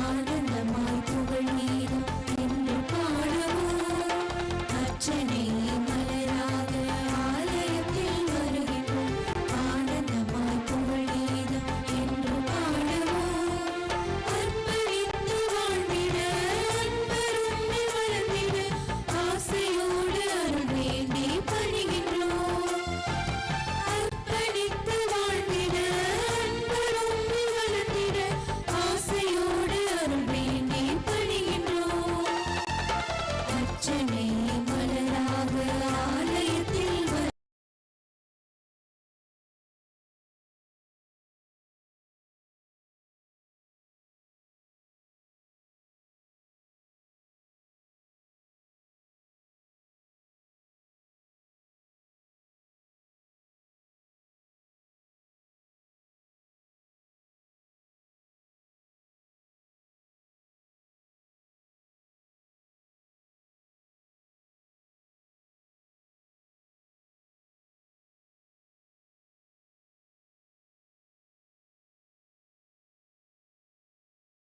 ஆனந்தமாய் புகழ் நீரும் என்று பாடுவோம். அர்ச்சனை